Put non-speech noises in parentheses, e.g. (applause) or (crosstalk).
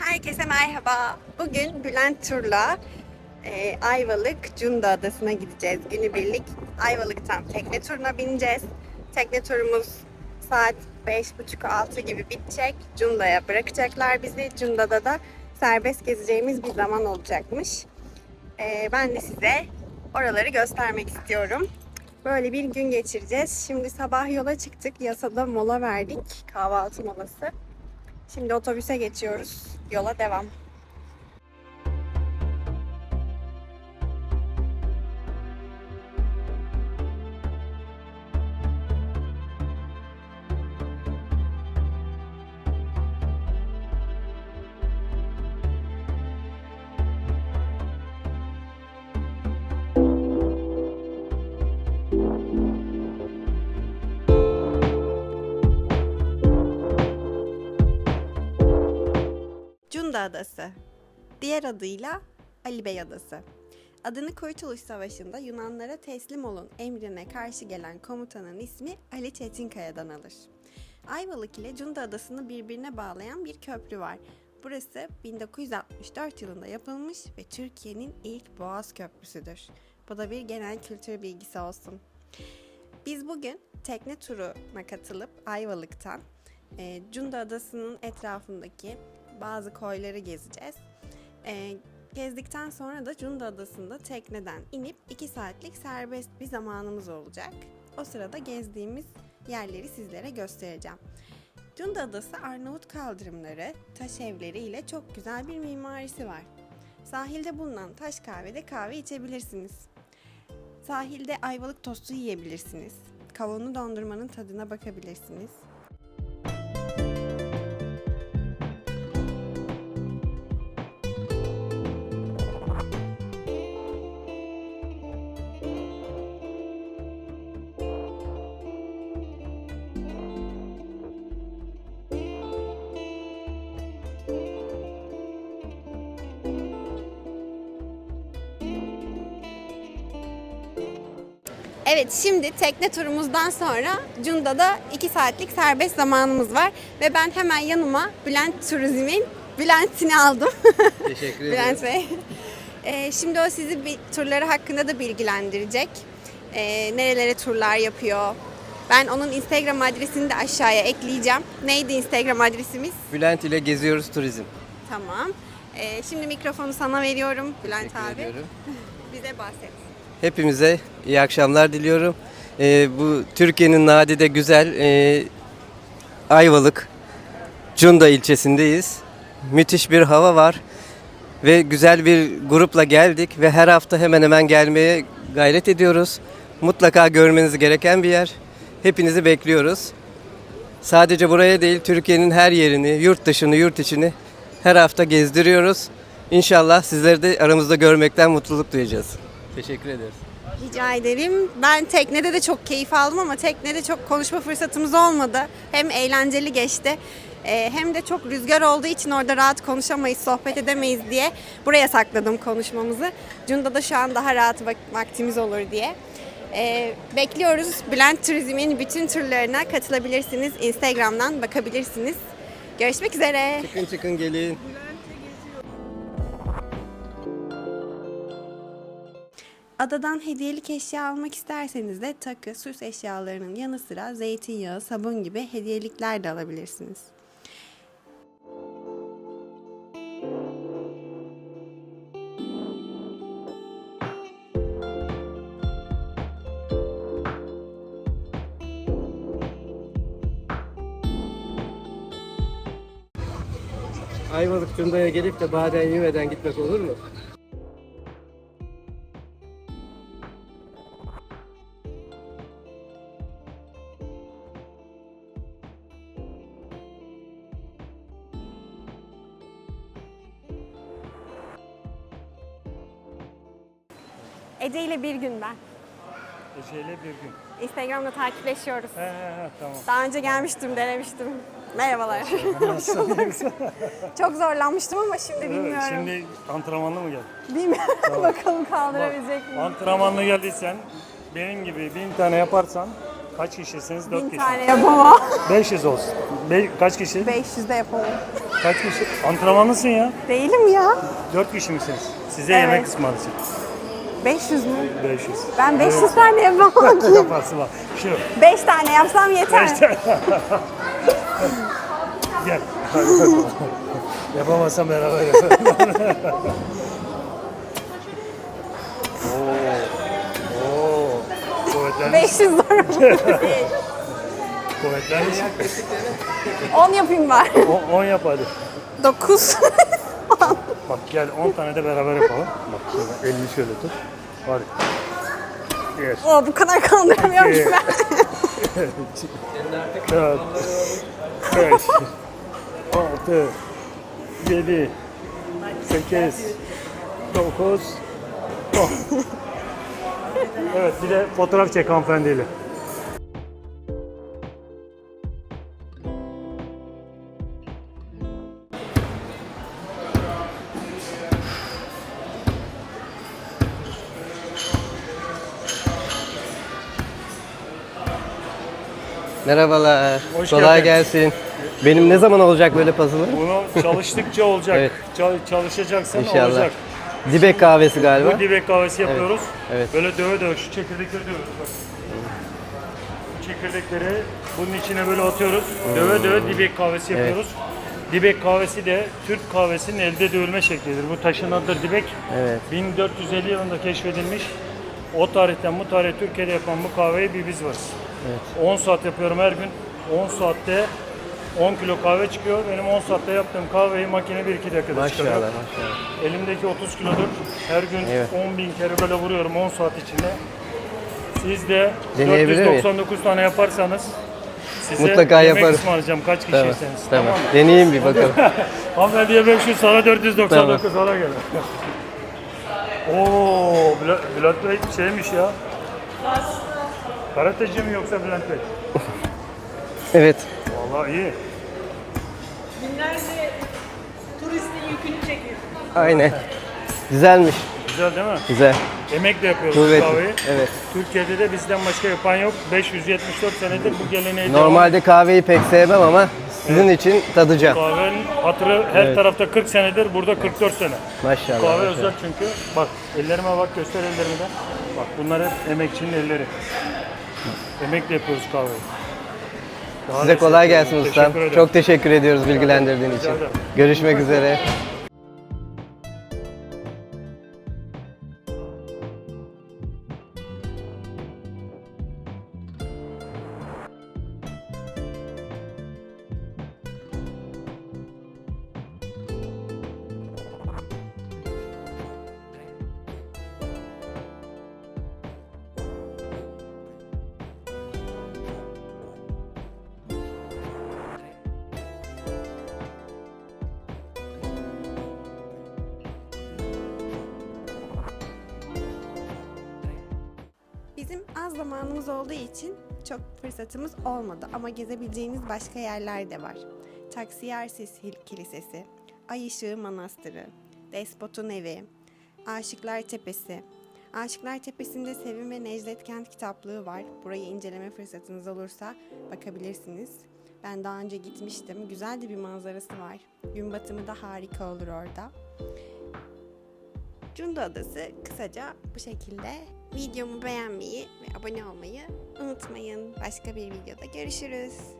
Herkese merhaba. Bugün Bülent Tur'la e, Ayvalık Cunda Adası'na gideceğiz. Günübirlik Ayvalık'tan tekne turuna bineceğiz. Tekne turumuz saat 5.30-6 gibi bitecek. Cunda'ya bırakacaklar bizi. Cunda'da da serbest gezeceğimiz bir zaman olacakmış. E, ben de size oraları göstermek istiyorum. Böyle bir gün geçireceğiz. Şimdi sabah yola çıktık. Yasada mola verdik. Kahvaltı molası. Şimdi otobüse geçiyoruz. Yola devam. Cunda Adası. Diğer adıyla Ali Bey Adası. Adını Kurtuluş Savaşı'nda Yunanlara teslim olun emrine karşı gelen komutanın ismi Ali Çetinkaya'dan alır. Ayvalık ile Cunda Adası'nı birbirine bağlayan bir köprü var. Burası 1964 yılında yapılmış ve Türkiye'nin ilk boğaz köprüsüdür. Bu da bir genel kültür bilgisi olsun. Biz bugün tekne turuna katılıp Ayvalık'tan e, Cunda Adası'nın etrafındaki bazı koyları gezeceğiz. E, gezdikten sonra da Cunda Adası'nda tekneden inip 2 saatlik serbest bir zamanımız olacak. O sırada gezdiğimiz yerleri sizlere göstereceğim. Cunda Adası Arnavut kaldırımları, taş evleri ile çok güzel bir mimarisi var. Sahilde bulunan taş kahvede kahve içebilirsiniz. Sahilde ayvalık tostu yiyebilirsiniz. Kavunlu dondurmanın tadına bakabilirsiniz. Evet şimdi tekne turumuzdan sonra Cunda'da 2 saatlik serbest zamanımız var. Ve ben hemen yanıma Bülent Turizm'in Bülent'ini aldım. Teşekkür (laughs) ederim. Bülent Bey. Ee, şimdi o sizi bir turları hakkında da bilgilendirecek. Ee, nerelere turlar yapıyor. Ben onun Instagram adresini de aşağıya ekleyeceğim. Neydi Instagram adresimiz? Bülent ile geziyoruz turizm. Tamam. Ee, şimdi mikrofonu sana veriyorum Bülent Teşekkür abi. ediyorum. (laughs) Bize bahset. Hepimize iyi akşamlar diliyorum. Ee, bu Türkiye'nin nadide güzel e, Ayvalık Cunda ilçesindeyiz. Müthiş bir hava var ve güzel bir grupla geldik ve her hafta hemen hemen gelmeye gayret ediyoruz. Mutlaka görmeniz gereken bir yer. Hepinizi bekliyoruz. Sadece buraya değil Türkiye'nin her yerini, yurt dışını, yurt içini her hafta gezdiriyoruz. İnşallah sizleri de aramızda görmekten mutluluk duyacağız. Teşekkür ederiz. Rica ederim. Ben teknede de çok keyif aldım ama teknede çok konuşma fırsatımız olmadı. Hem eğlenceli geçti e, hem de çok rüzgar olduğu için orada rahat konuşamayız, sohbet edemeyiz diye buraya sakladım konuşmamızı. Cunda'da şu an daha rahat vak- vaktimiz olur diye. E, bekliyoruz. Bülent Turizm'in bütün turlarına katılabilirsiniz. Instagram'dan bakabilirsiniz. Görüşmek üzere. Çıkın çıkın gelin. Adadan hediyelik eşya almak isterseniz de takı, süs eşyalarının yanı sıra zeytinyağı, sabun gibi hediyelikler de alabilirsiniz. Ayvalık Cunda'ya gelip de Baden yemeden gitmek olur mu? Ece ile bir gün ben. Ece'yle bir gün. Instagram'da takipleşiyoruz. He he he tamam. Daha önce gelmiştim, denemiştim. Merhabalar. (laughs) Çok zorlanmıştım ama şimdi bilmiyorum. Şimdi antrenmanlı mı geldin? Bilmiyorum. (laughs) Bakalım kaldırabilecek miyim? Antrenmanlı geldiysen benim gibi bin tane yaparsan kaç kişisiniz? Dört Bin kişi. tane yapamam. (laughs) 500 olsun. Be- kaç kişi? 500 de yapamam. Kaç kişi? Antrenmanlısın ya. Değilim ya. Dört kişi misiniz? Size Evet. yemek ısmarlayacak. 500 mü? 500. Ben 500 tane yapamam ki. Kafası var. Şu. 5 tane yapsam yeter. (laughs) Gel. Hadi (laughs) bakalım. Yapamazsam beraber yapalım. (laughs) Oo. Oo. Kuvvetlenmiş. 500 zor. Kuvvetlenmiş. 10 yapayım bari. 10 yap hadi. 9. Bak gel 10 tane de beraber yapalım. Bak şöyle elini şöyle tut. Hadi. Bir, o bu kadar kaldıramıyorum ki ben. (laughs) dört, beş, altı, yedi, sekiz, dokuz, on. Evet bir de fotoğraf çek hanımefendiyle. Merhabalar. Hoş Kolay geldin. gelsin. Benim ne zaman olacak böyle puzzle'ım? Bunu çalıştıkça olacak. Evet. Çal- çalışacaksın İnşallah. olacak. Dibek kahvesi galiba. Bu dibek kahvesi yapıyoruz. evet. Böyle döve döve şu çekirdekleri dövüyoruz bak. Bu çekirdekleri bunun içine böyle atıyoruz. Döve döve dibek kahvesi yapıyoruz. Dibek kahvesi de Türk kahvesinin elde dövülme şeklidir. Bu taşın adıdır dibek. Evet. 1450 yılında keşfedilmiş. O tarihten bu tarihe Türkiye'de yapan bu kahveyi bir biz varız. 10 saat yapıyorum her gün. 10 saatte 10 kilo kahve çıkıyor. Benim 10 saatte yaptığım kahveyi makine 1-2 dakikada çıkarıyor. Maşallah maşallah. Elimdeki 30 kilodur. Her gün Evet. 10 bin kere böyle vuruyorum 10 saat içinde. Siz de Deneyebilir miyim? 499 tane yaparsanız size Mutlaka yemek yaparım. ısmarlayacağım kaç Tamam. kişiyseniz. Tamam. mı? Deneyeyim bir bakalım. (laughs) Hanımefendiye 500 sana 499 ona göre. Oo, Bülent, Bülent Bey şeymiş ya. Karateci mi yoksa Bülent Bey? (laughs) evet. Vallahi iyi. Binlerce turistin yükünü çekiyor. Aynen. Güzelmiş. Güzel değil mi? Güzel. Emek de yapıyoruz bu Kuvvetli. kahveyi. Evet. Türkiye'de de bizden başka yapan yok. 574 senedir bu geleneği devam Normalde kahveyi pek sevmem ama sizin için tadacağım. Kahvenin hatırı her Evet. tarafta 40 senedir, burada 44 sene. Maşallah. Kahve maşallah. özel çünkü. Bak ellerime bak, göster ellerimi de. Bak bunlar hep emekçinin elleri. Emekle yapıyoruz kahveyi. Daha Size kolay lezzetli gelsin ustam. Teşekkür ederim. Çok teşekkür ediyoruz bilgilendirdiğin için. ederim. Görüşmek üzere. Zamanımız olduğu için çok fırsatımız olmadı ama gezebileceğiniz başka yerler de var. Taksiyersiz Kilisesi, Ay Işığı Manastırı, Despot'un Evi, Aşıklar Tepesi. Aşıklar Tepesi'nde Sevim ve Necdet Kent kitaplığı var. Burayı inceleme fırsatınız olursa bakabilirsiniz. Ben daha önce gitmiştim. Güzel de bir manzarası var. Gün batımı da harika olur orada. Cunda Adası kısaca bu şekilde. Videomu beğenmeyi ve abone olmayı unutmayın. Başka bir videoda görüşürüz.